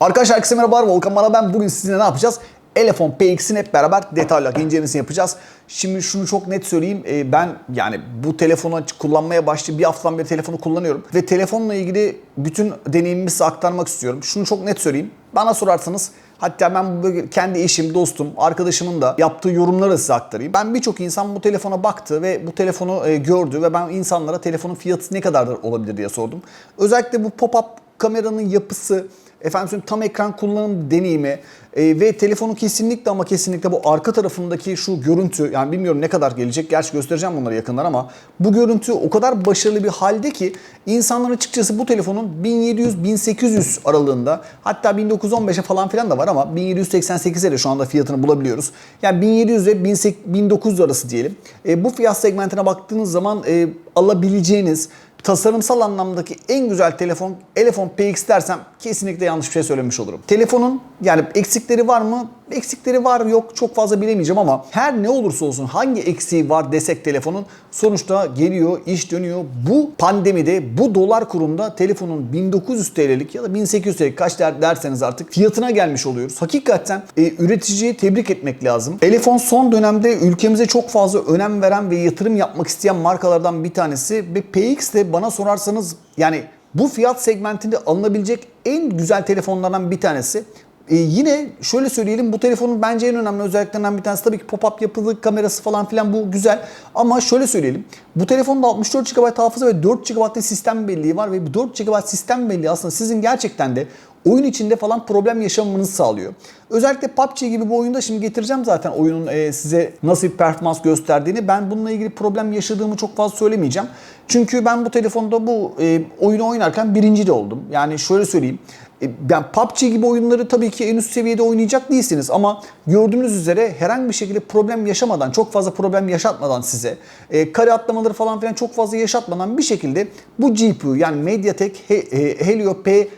Arkadaşlar herkese merhabalar. Volkan bana ben. Bugün sizinle ne yapacağız? Elefon PX'in hep beraber detaylı olarak incelemesini yapacağız. Şimdi şunu çok net söyleyeyim. Ee, Ben yani bu telefonu kullanmaya başlayıp bir haftadan beri telefonu kullanıyorum. Ve telefonla ilgili bütün deneyimimi size aktarmak istiyorum. Şunu çok net söyleyeyim. Bana sorarsanız Hatta ben kendi eşim, dostum, arkadaşımın da yaptığı yorumları size aktarayım. Ben birçok insan bu telefona baktı ve bu telefonu e, gördü ve ben insanlara telefonun fiyatı ne kadar olabilir diye sordum. Özellikle bu pop-up kameranın yapısı, efendim tam ekran kullanım deneyimi e, ve telefonun kesinlikle ama kesinlikle bu arka tarafındaki şu görüntü yani bilmiyorum ne kadar gelecek gerçi göstereceğim bunları yakından ama bu görüntü o kadar başarılı bir halde ki insanlar açıkçası bu telefonun 1700-1800 aralığında hatta 1915'e falan filan da var ama 1788'e de şu anda fiyatını bulabiliyoruz. Yani 1700 ile 1900 arası diyelim. E, bu fiyat segmentine baktığınız zaman e, alabileceğiniz tasarımsal anlamdaki en güzel telefon Elefon PX dersem kesinlikle yanlış bir şey söylemiş olurum. Telefonun yani eksikleri var mı? Eksikleri var yok çok fazla bilemeyeceğim ama her ne olursa olsun hangi eksiği var desek telefonun sonuçta geliyor, iş dönüyor. Bu pandemide bu dolar kurunda telefonun 1900 TL'lik ya da 1800 TL'lik kaç der, derseniz artık fiyatına gelmiş oluyoruz. Hakikaten e, üreticiyi tebrik etmek lazım. Telefon son dönemde ülkemize çok fazla önem veren ve yatırım yapmak isteyen markalardan bir tanesi ve PX de bana sorarsanız yani bu fiyat segmentinde alınabilecek en güzel telefonlardan bir tanesi. Ee, yine şöyle söyleyelim bu telefonun bence en önemli özelliklerinden bir tanesi tabii ki pop-up yapılı kamerası falan filan bu güzel. Ama şöyle söyleyelim bu telefonda 64 GB hafıza ve 4 GB'lık sistem belleği var ve bu 4 GB sistem belleği aslında sizin gerçekten de oyun içinde falan problem yaşamamanızı sağlıyor. Özellikle PUBG gibi bir oyunda şimdi getireceğim zaten oyunun e, size nasıl bir performans gösterdiğini. Ben bununla ilgili problem yaşadığımı çok fazla söylemeyeceğim. Çünkü ben bu telefonda bu e, oyunu oynarken birinci de oldum. Yani şöyle söyleyeyim. E, Ben PUBG gibi oyunları tabii ki en üst seviyede oynayacak değilsiniz ama gördüğünüz üzere herhangi bir şekilde problem yaşamadan, çok fazla problem yaşatmadan size, e, kare atlamaları falan filan çok fazla yaşatmadan bir şekilde bu GPU yani MediaTek He- e, Helio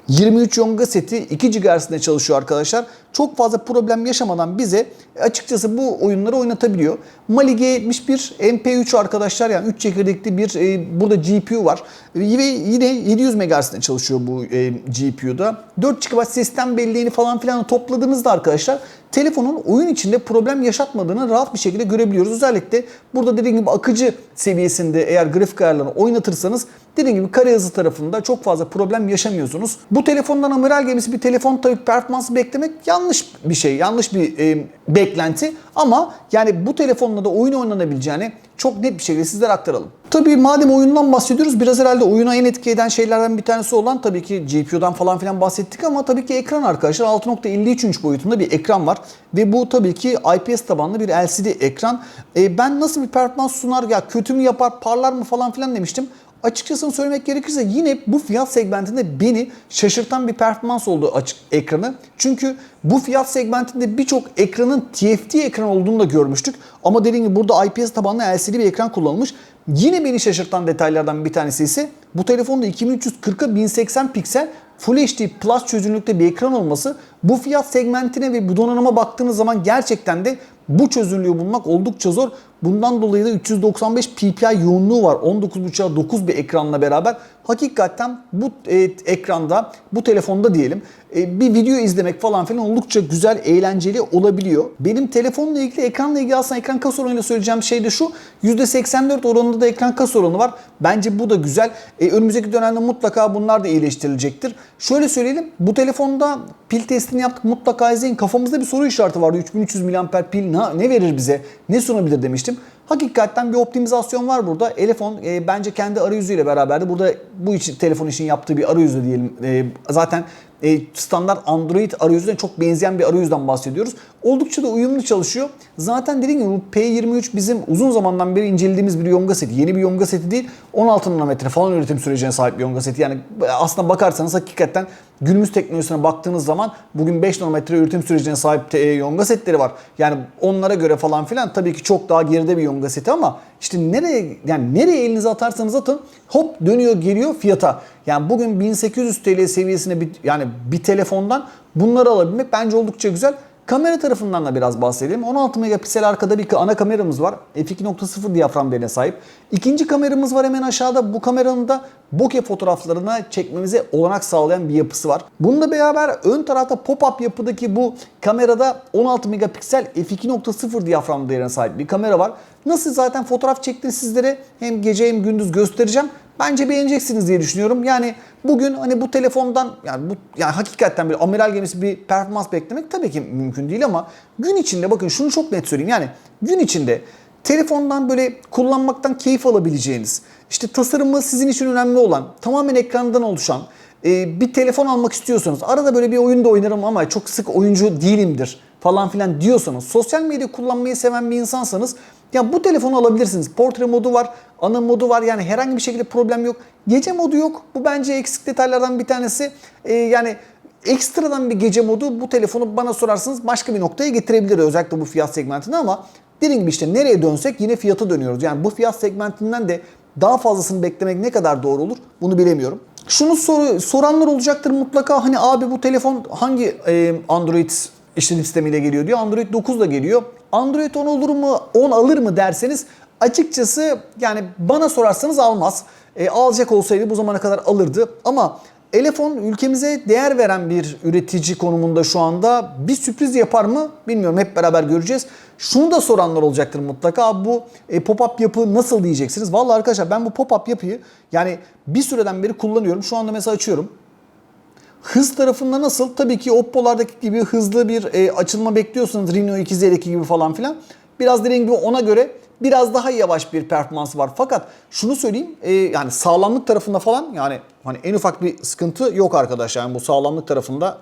P23 Yonga seti 2 GHz'de çalışıyor arkadaşlar. Çok fazla problem yaşamadan bize e, açıkçası bu oyunları oynatabiliyor. Mali G71 MP3 arkadaşlar yani 3 çekirdekli bir e, burada GPU var. E, Ve yine 700 MHz'de çalışıyor bu e, GPU'da. 4 GB sistem belleğini falan filan topladığınızda arkadaşlar telefonun oyun içinde problem yaşatmadığını rahat bir şekilde görebiliyoruz. Özellikle burada dediğim gibi akıcı seviyesinde eğer grafik ayarlarını oynatırsanız dediğim gibi kare hızı tarafında çok fazla problem yaşamıyorsunuz. Bu telefondan amiral gemisi bir telefon tabii performansı beklemek yanlış bir şey. Yanlış bir e, beklenti ama yani bu telefonla da oyun oynanabileceğini çok net bir şekilde sizlere aktaralım. Tabii madem oyundan bahsediyoruz biraz herhalde oyuna en etki eden şeylerden bir tanesi olan tabii ki GPU'dan falan filan bahsettik ama tabii ki ekran arkadaşlar 6.53 inç boyutunda bir ekran var ve bu tabii ki IPS tabanlı bir LCD ekran. E, ben nasıl bir performans sunar ya kötü mü yapar parlar mı falan filan demiştim. Açıkçası söylemek gerekirse yine bu fiyat segmentinde beni şaşırtan bir performans oldu açık ekranı. Çünkü bu fiyat segmentinde birçok ekranın TFT ekran olduğunu da görmüştük. Ama dediğim gibi burada IPS tabanlı LCD bir ekran kullanılmış. Yine beni şaşırtan detaylardan bir tanesi ise bu telefonda 2340'a 1080 piksel Full HD Plus çözünürlükte bir ekran olması bu fiyat segmentine ve bu donanıma baktığınız zaman gerçekten de bu çözünürlüğü bulmak oldukça zor. Bundan dolayı da 395 ppi yoğunluğu var. 19.5'a 9 bir ekranla beraber. Hakikaten bu e, ekranda, bu telefonda diyelim e, bir video izlemek falan filan oldukça güzel, eğlenceli olabiliyor. Benim telefonla ilgili, ekranla ilgili aslında ekran kas oranıyla söyleyeceğim şey de şu. %84 oranında da ekran kas oranı var. Bence bu da güzel. E, önümüzdeki dönemde mutlaka bunlar da iyileştirilecektir. Şöyle söyleyelim. Bu telefonda pil testini yaptık. Mutlaka izleyin. Kafamızda bir soru işareti vardı. 3300 mAh pil ne, ne verir bize? Ne sunabilir demiştim. Hakikaten bir optimizasyon var burada. Elefon e, bence kendi arayüzüyle beraber de burada bu için telefon için yaptığı bir arayüzü diyelim. E, zaten e, standart Android arayüzüne çok benzeyen bir arayüzden bahsediyoruz. Oldukça da uyumlu çalışıyor. Zaten dediğim gibi bu P23 bizim uzun zamandan beri incelediğimiz bir yonga seti. Yeni bir yonga seti değil. 16 nanometre falan üretim sürecine sahip bir yonga seti. Yani aslında bakarsanız hakikaten günümüz teknolojisine baktığınız zaman bugün 5 nanometre üretim sürecine sahip te- yonga setleri var. Yani onlara göre falan filan tabii ki çok daha geride bir yonga seti ama işte nereye yani nereye elinizi atarsanız atın hop dönüyor geliyor fiyata. Yani bugün 1800 TL seviyesine bir yani bir telefondan bunları alabilmek bence oldukça güzel. Kamera tarafından da biraz bahsedelim. 16 megapiksel arkada bir ana kameramız var. f2.0 diyafram değerine sahip. İkinci kameramız var hemen aşağıda. Bu kameranın da bokeh fotoğraflarını çekmemize olanak sağlayan bir yapısı var. Bununla beraber ön tarafta pop-up yapıdaki bu kamerada 16 megapiksel f2.0 diyafram değerine sahip bir kamera var. Nasıl zaten fotoğraf çektiğini sizlere hem gece hem gündüz göstereceğim. Bence beğeneceksiniz diye düşünüyorum. Yani bugün hani bu telefondan yani bu yani hakikaten bir amiral gemisi bir performans beklemek tabii ki mümkün değil ama gün içinde bakın şunu çok net söyleyeyim. Yani gün içinde telefondan böyle kullanmaktan keyif alabileceğiniz, işte tasarımı sizin için önemli olan, tamamen ekrandan oluşan e, bir telefon almak istiyorsanız, arada böyle bir oyun da oynarım ama çok sık oyuncu değilimdir falan filan diyorsanız, sosyal medya kullanmayı seven bir insansanız ya bu telefonu alabilirsiniz. Portre modu var, ana modu var yani herhangi bir şekilde problem yok. Gece modu yok. Bu bence eksik detaylardan bir tanesi. Ee, yani ekstradan bir gece modu bu telefonu bana sorarsanız başka bir noktaya getirebilir özellikle bu fiyat segmentinde ama dediğim gibi işte nereye dönsek yine fiyata dönüyoruz. Yani bu fiyat segmentinden de daha fazlasını beklemek ne kadar doğru olur bunu bilemiyorum. Şunu sor, soranlar olacaktır mutlaka hani abi bu telefon hangi e, Android işletim sistemiyle geliyor diyor. Android 9 da geliyor. Android 10 olur mu 10 alır mı derseniz açıkçası yani bana sorarsanız almaz. E, alacak olsaydı bu zamana kadar alırdı ama Elefon ülkemize değer veren bir üretici konumunda şu anda. Bir sürpriz yapar mı bilmiyorum hep beraber göreceğiz. Şunu da soranlar olacaktır mutlaka. Bu e, pop-up yapı nasıl diyeceksiniz? Vallahi arkadaşlar ben bu pop-up yapıyı yani bir süreden beri kullanıyorum. Şu anda mesela açıyorum. Hız tarafında nasıl? Tabii ki Oppo'lardaki gibi hızlı bir e, açılma bekliyorsanız Reno 2Z2 gibi falan filan. Biraz dediğim gibi ona göre biraz daha yavaş bir performans var. Fakat şunu söyleyeyim e, yani sağlamlık tarafında falan yani hani en ufak bir sıkıntı yok arkadaşlar. Yani bu sağlamlık tarafında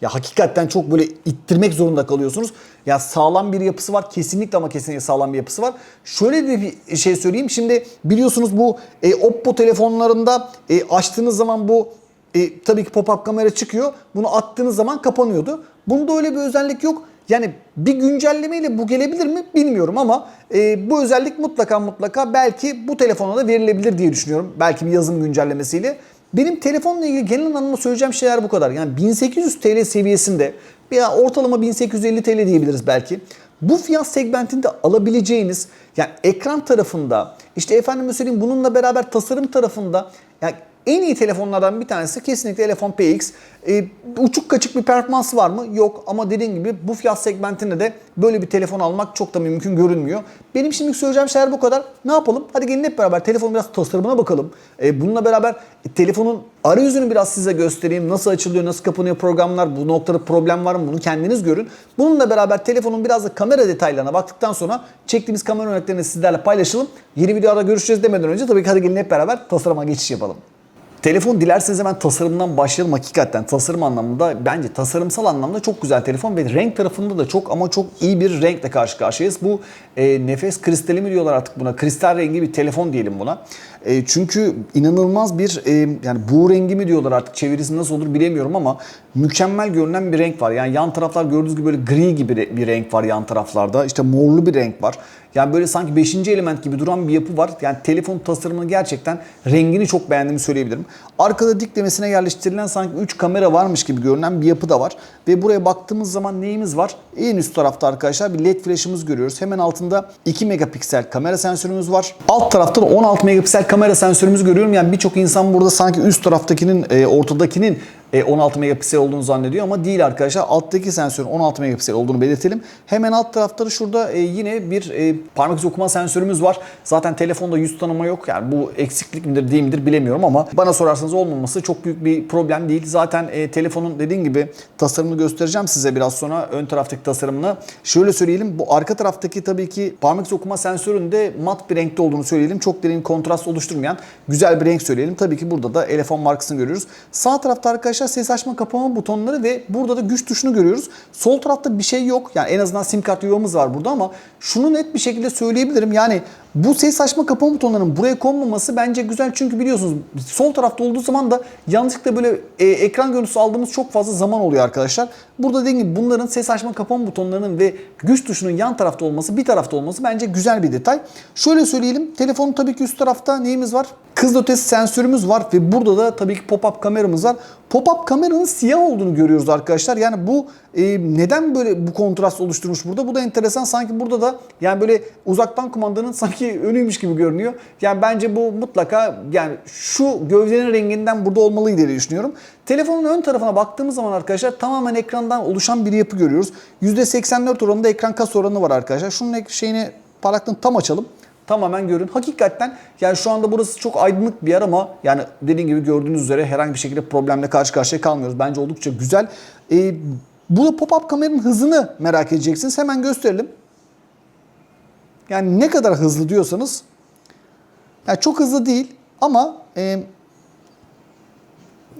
ya hakikaten çok böyle ittirmek zorunda kalıyorsunuz. Ya sağlam bir yapısı var. Kesinlikle ama kesinlikle sağlam bir yapısı var. Şöyle de bir şey söyleyeyim. Şimdi biliyorsunuz bu e, Oppo telefonlarında e, açtığınız zaman bu e, tabii ki pop-up kamera çıkıyor. Bunu attığınız zaman kapanıyordu. Bunda öyle bir özellik yok. Yani bir güncellemeyle bu gelebilir mi bilmiyorum ama e, bu özellik mutlaka mutlaka belki bu telefona da verilebilir diye düşünüyorum. Belki bir yazım güncellemesiyle. Benim telefonla ilgili genel anlamda söyleyeceğim şeyler bu kadar. Yani 1800 TL seviyesinde veya ortalama 1850 TL diyebiliriz belki. Bu fiyat segmentinde alabileceğiniz yani ekran tarafında işte efendim söyleyeyim bununla beraber tasarım tarafında yani en iyi telefonlardan bir tanesi kesinlikle telefon PX. E, uçuk kaçık bir performansı var mı? Yok ama dediğim gibi bu fiyat segmentinde de böyle bir telefon almak çok da mümkün görünmüyor. Benim şimdi söyleyeceğim şeyler bu kadar. Ne yapalım? Hadi gelin hep beraber telefonun biraz tasarımına bakalım. E, bununla beraber e, telefonun arayüzünü biraz size göstereyim. Nasıl açılıyor, nasıl kapanıyor programlar, bu noktada problem var mı bunu kendiniz görün. Bununla beraber telefonun biraz da kamera detaylarına baktıktan sonra çektiğimiz kamera örneklerini sizlerle paylaşalım. Yeni videoda görüşeceğiz demeden önce tabii ki hadi gelin hep beraber tasarıma geçiş yapalım. Telefon dilerseniz hemen tasarımdan başlayalım hakikaten. Tasarım anlamında bence tasarımsal anlamda çok güzel telefon ve renk tarafında da çok ama çok iyi bir renkle karşı karşıyayız. Bu e, nefes kristali mi diyorlar artık buna? Kristal rengi bir telefon diyelim buna. E, çünkü inanılmaz bir e, yani bu rengi mi diyorlar artık çevirisi nasıl olur bilemiyorum ama mükemmel görünen bir renk var. Yani yan taraflar gördüğünüz gibi böyle gri gibi bir renk var yan taraflarda. İşte morlu bir renk var. Yani böyle sanki 5. element gibi duran bir yapı var. Yani telefon tasarımını gerçekten rengini çok beğendiğimi söyleyebilirim. Arkada diklemesine yerleştirilen sanki 3 kamera varmış gibi görünen bir yapı da var. Ve buraya baktığımız zaman neyimiz var? En üst tarafta arkadaşlar bir led flash'ımız görüyoruz. Hemen altında 2 megapiksel kamera sensörümüz var. Alt tarafta da 16 megapiksel kamera sensörümüzü görüyorum. Yani birçok insan burada sanki üst taraftakinin, e, ortadakinin 16 megapiksel olduğunu zannediyor ama değil arkadaşlar. Alttaki sensörün 16 megapiksel olduğunu belirtelim. Hemen alt tarafta da şurada e, yine bir e, parmak izi okuma sensörümüz var. Zaten telefonda yüz tanıma yok. Yani bu eksiklik midir değil midir bilemiyorum ama bana sorarsanız olmaması çok büyük bir problem değil. Zaten e, telefonun dediğim gibi tasarımını göstereceğim size biraz sonra ön taraftaki tasarımını. Şöyle söyleyelim bu arka taraftaki tabii ki parmak izi okuma sensöründe mat bir renkte olduğunu söyleyelim. Çok derin kontrast oluşturmayan güzel bir renk söyleyelim. Tabii ki burada da Elefon markasını görüyoruz. Sağ tarafta arkadaşlar ses açma kapama butonları ve burada da güç tuşunu görüyoruz. Sol tarafta bir şey yok. Yani en azından sim kart yuvamız var burada ama şunu net bir şekilde söyleyebilirim. Yani bu ses açma kapama butonlarının buraya konmaması bence güzel çünkü biliyorsunuz sol tarafta olduğu zaman da yanlışlıkla böyle e, ekran görüntüsü aldığımız çok fazla zaman oluyor arkadaşlar. Burada dediğim gibi bunların ses açma kapama butonlarının ve güç tuşunun yan tarafta olması bir tarafta olması bence güzel bir detay. Şöyle söyleyelim telefonun tabii ki üst tarafta neyimiz var? Kız ötesi sensörümüz var ve burada da tabii ki pop-up kameramız var. Pop-up kameranın siyah olduğunu görüyoruz arkadaşlar. Yani bu e, neden böyle bu kontrast oluşturmuş burada? Bu da enteresan. Sanki burada da yani böyle uzaktan kumandanın sanki önüymüş gibi görünüyor. Yani bence bu mutlaka yani şu gövdenin renginden burada olmalıydı diye düşünüyorum. Telefonun ön tarafına baktığımız zaman arkadaşlar tamamen ekrandan oluşan bir yapı görüyoruz. %84 oranında ekran kas oranı var arkadaşlar. Şunun şeyini parlaklığını tam açalım. Tamamen görün. Hakikaten yani şu anda burası çok aydınlık bir yer ama yani dediğim gibi gördüğünüz üzere herhangi bir şekilde problemle karşı karşıya kalmıyoruz. Bence oldukça güzel. Ee, bu pop-up kameranın hızını merak edeceksiniz. Hemen gösterelim. Yani ne kadar hızlı diyorsanız yani çok hızlı değil ama e,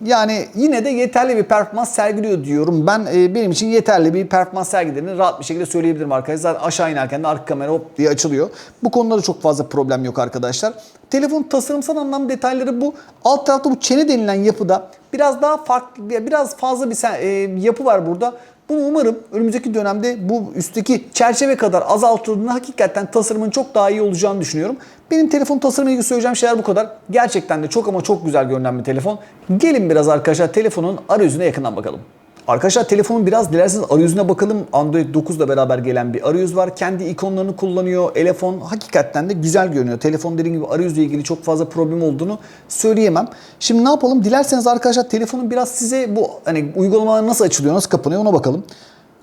yani yine de yeterli bir performans sergiliyor diyorum. Ben e, benim için yeterli bir performans sergilediğini rahat bir şekilde söyleyebilirim arkadaşlar. Aşağı inerken de arka kamera hop diye açılıyor. Bu konuda da çok fazla problem yok arkadaşlar. Telefon tasarımsal anlam detayları bu. Alt tarafta bu çene denilen yapıda biraz daha farklı, biraz fazla bir e, yapı var burada. Bunu umarım önümüzdeki dönemde bu üstteki çerçeve kadar azaltıldığında hakikaten tasarımın çok daha iyi olacağını düşünüyorum. Benim telefon tasarımı ilgili söyleyeceğim şeyler bu kadar. Gerçekten de çok ama çok güzel görünen bir telefon. Gelin biraz arkadaşlar telefonun arayüzüne yakından bakalım. Arkadaşlar telefonun biraz dilerseniz arayüzüne bakalım. Android 9 ile beraber gelen bir arayüz var. Kendi ikonlarını kullanıyor. Telefon hakikaten de güzel görünüyor. Telefon dediğim gibi arayüzle ilgili çok fazla problem olduğunu söyleyemem. Şimdi ne yapalım? Dilerseniz arkadaşlar telefonun biraz size bu hani uygulamalar nasıl açılıyor, nasıl kapanıyor ona bakalım.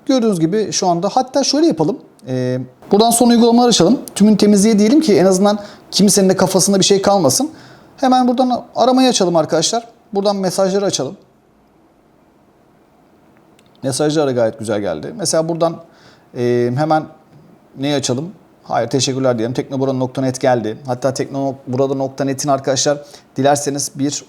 Gördüğünüz gibi şu anda hatta şöyle yapalım. Ee, buradan son uygulamaları açalım. Tümün temizliğe diyelim ki en azından kimsenin de kafasında bir şey kalmasın. Hemen buradan aramayı açalım arkadaşlar. Buradan mesajları açalım. Mesajlar da gayet güzel geldi. Mesela buradan e, hemen neyi açalım? Hayır teşekkürler diyelim. Teknoburada.net geldi. Hatta Teknoburada.net'in arkadaşlar dilerseniz bir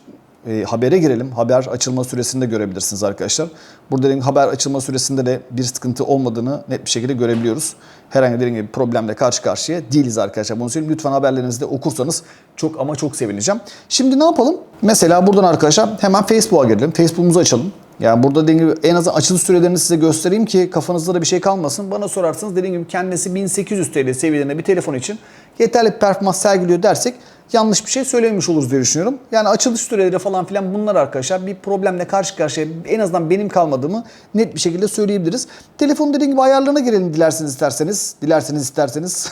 e, habere girelim. Haber açılma süresini de görebilirsiniz arkadaşlar. Burada haber açılma süresinde de bir sıkıntı olmadığını net bir şekilde görebiliyoruz. Herhangi dediğim gibi problemle karşı karşıya değiliz arkadaşlar. Bunu söyleyeyim. Lütfen haberlerinizi de okursanız çok ama çok sevineceğim. Şimdi ne yapalım? Mesela buradan arkadaşlar hemen Facebook'a girelim. Facebook'umuzu açalım. Yani burada dediğim gibi en azından açılış sürelerini size göstereyim ki kafanızda da bir şey kalmasın. Bana sorarsanız dediğim gibi kendisi 1800 TL seviyelerinde bir telefon için yeterli bir performans sergiliyor dersek yanlış bir şey söylememiş oluruz diye düşünüyorum. Yani açılış süreleri falan filan bunlar arkadaşlar bir problemle karşı karşıya en azından benim kalmadığımı net bir şekilde söyleyebiliriz. Telefon dediğim gibi ayarlarına girelim dilerseniz isterseniz. Dilerseniz isterseniz.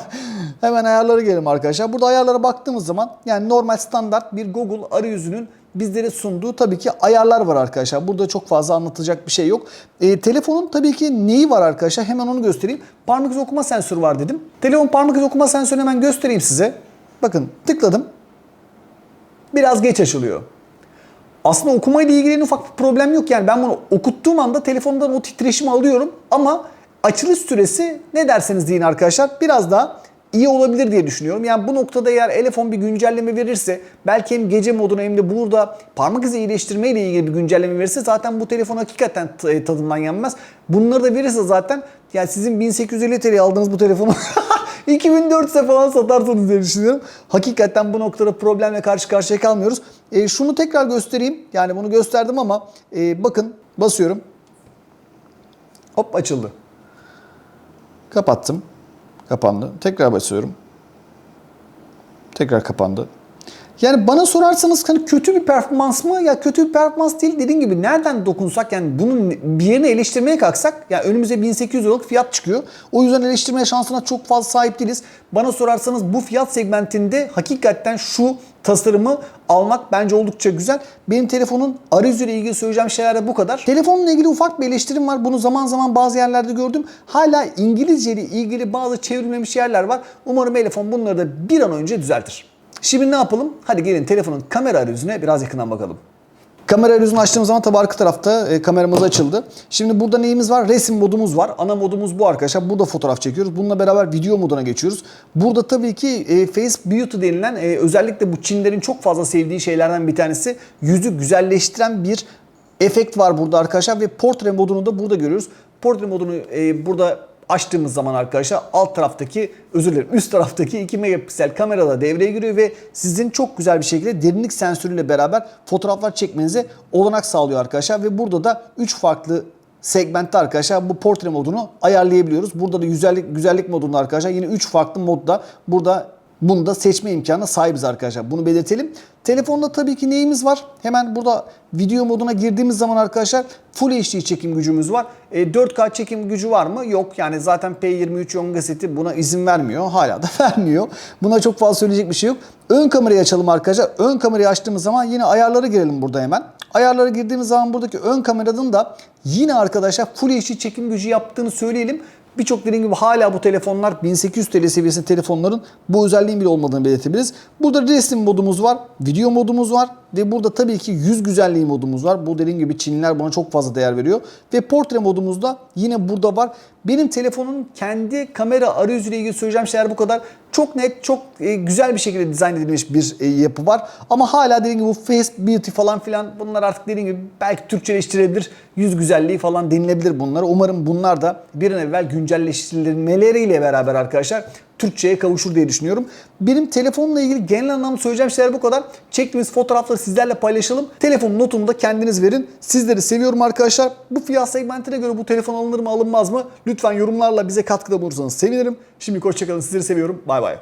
Hemen ayarlara gelelim arkadaşlar. Burada ayarlara baktığımız zaman yani normal standart bir Google arayüzünün bizlere sunduğu tabii ki ayarlar var arkadaşlar. Burada çok fazla anlatacak bir şey yok. E, telefonun tabii ki neyi var arkadaşlar? Hemen onu göstereyim. Parmak izi okuma sensörü var dedim. Telefon parmak izi okuma sensörünü hemen göstereyim size. Bakın tıkladım. Biraz geç açılıyor. Aslında okuma ile ilgili en ufak bir problem yok. Yani ben bunu okuttuğum anda telefondan o titreşimi alıyorum ama açılış süresi ne derseniz deyin arkadaşlar biraz daha iyi olabilir diye düşünüyorum. Yani bu noktada eğer telefon bir güncelleme verirse belki hem gece moduna hem de burada parmak izi iyileştirme ile ilgili bir güncelleme verirse zaten bu telefon hakikaten t- tadından yenmez. Bunları da verirse zaten yani sizin 1850 TL aldığınız bu telefonu 2400'e falan satarsınız diye düşünüyorum. Hakikaten bu noktada problemle karşı karşıya kalmıyoruz. E, şunu tekrar göstereyim. Yani bunu gösterdim ama e, bakın basıyorum. Hop açıldı. Kapattım. Kapandı. Tekrar basıyorum. Tekrar kapandı. Yani bana sorarsanız hani kötü bir performans mı? Ya kötü bir performans değil. Dediğim gibi nereden dokunsak yani bunun bir yerini eleştirmeye kalksak ya önümüze 1800 liralık fiyat çıkıyor. O yüzden eleştirmeye şansına çok fazla sahip değiliz. Bana sorarsanız bu fiyat segmentinde hakikaten şu tasarımı almak bence oldukça güzel. Benim telefonun arayüzüyle ilgili söyleyeceğim şeyler de bu kadar. Telefonla ilgili ufak bir eleştirim var. Bunu zaman zaman bazı yerlerde gördüm. Hala İngilizce ile ilgili bazı çevrilmemiş yerler var. Umarım telefon bunları da bir an önce düzeltir. Şimdi ne yapalım? Hadi gelin telefonun kamera arayüzüne biraz yakından bakalım. Kamera arayüzünü açtığımız zaman tabii arka tarafta e, kameramız açıldı. Şimdi burada neyimiz var? Resim modumuz var. Ana modumuz bu arkadaşlar. Burada fotoğraf çekiyoruz. Bununla beraber video moduna geçiyoruz. Burada tabii ki e, Face Beauty denilen e, özellikle bu Çinlerin çok fazla sevdiği şeylerden bir tanesi yüzü güzelleştiren bir efekt var burada arkadaşlar ve portre modunu da burada görüyoruz. Portre modunu e, burada açtığımız zaman arkadaşlar alt taraftaki özür dilerim üst taraftaki 2 megapiksel kamerada devreye giriyor ve sizin çok güzel bir şekilde derinlik sensörüyle beraber fotoğraflar çekmenize olanak sağlıyor arkadaşlar ve burada da 3 farklı segmentte arkadaşlar bu portre modunu ayarlayabiliyoruz. Burada da güzellik güzellik modunda arkadaşlar yine 3 farklı modda burada Bunu da seçme imkanına sahibiz arkadaşlar. Bunu belirtelim. Telefonda tabii ki neyimiz var? Hemen burada video moduna girdiğimiz zaman arkadaşlar Full HD çekim gücümüz var. E, 4K çekim gücü var mı? Yok. Yani zaten P23 Yonga seti buna izin vermiyor. Hala da vermiyor. Buna çok fazla söyleyecek bir şey yok. Ön kamerayı açalım arkadaşlar. Ön kamerayı açtığımız zaman yine ayarlara girelim burada hemen. Ayarlara girdiğimiz zaman buradaki ön kameranın da yine arkadaşlar Full HD çekim gücü yaptığını söyleyelim. Birçok dediğim gibi hala bu telefonlar 1800 TL seviyesinde telefonların bu özelliğin bile olmadığını belirtebiliriz. Burada resim modumuz var, video modumuz var ve burada tabii ki yüz güzelliği modumuz var. Bu dediğim gibi Çinliler buna çok fazla değer veriyor. Ve portre modumuz da yine burada var. Benim telefonun kendi kamera arayüzüyle ilgili söyleyeceğim şeyler bu kadar. Çok net, çok e, güzel bir şekilde dizayn edilmiş bir e, yapı var. Ama hala dediğim gibi bu face beauty falan filan bunlar artık dediğim gibi belki Türkçeleştirebilir. Yüz güzelliği falan denilebilir bunlara. Umarım bunlar da bir an evvel güncelleştirilmeleriyle beraber arkadaşlar Türkçe'ye kavuşur diye düşünüyorum. Benim telefonla ilgili genel anlamda söyleyeceğim şeyler bu kadar. Çektiğimiz fotoğrafları sizlerle paylaşalım. Telefon notunu da kendiniz verin. Sizleri seviyorum arkadaşlar. Bu fiyat segmentine göre bu telefon alınır mı alınmaz mı? Lütfen yorumlarla bize katkıda bulursanız sevinirim. Şimdi hoşçakalın. Sizleri seviyorum. Bay bay.